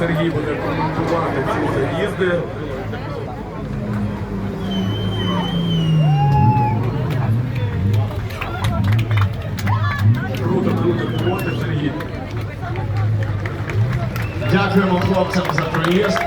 Сергій буде коментувати ці заїзди. Круто, круто, круто, Сергій. Дякуємо хлопцям за проїзд.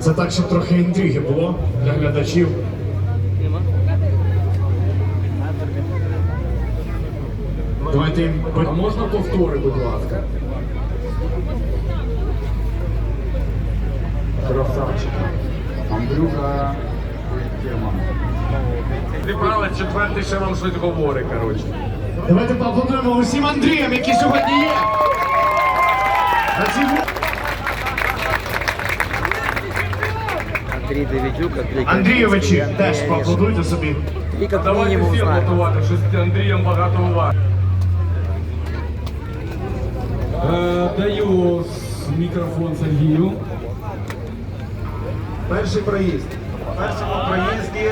Це так, щоб трохи інтриги було для глядачів. Давайте. А можна повтори, будь ласка. Красавчик. Андрюха. Зібрали четвертий, ще вам щось говорить, коротше. Давайте поаплодуємо усім Андріям, які сьогодні є. Андрій Давидюк, Андрій Андрійовичі Кравчинський, теж Андрій поаплодуйте собі. І як Давайте мінімум всі знаємо. аплодувати, що з Андрієм багато уваги. Е, Даю мікрофон Сергію. Перший проїзд. Першому проїзді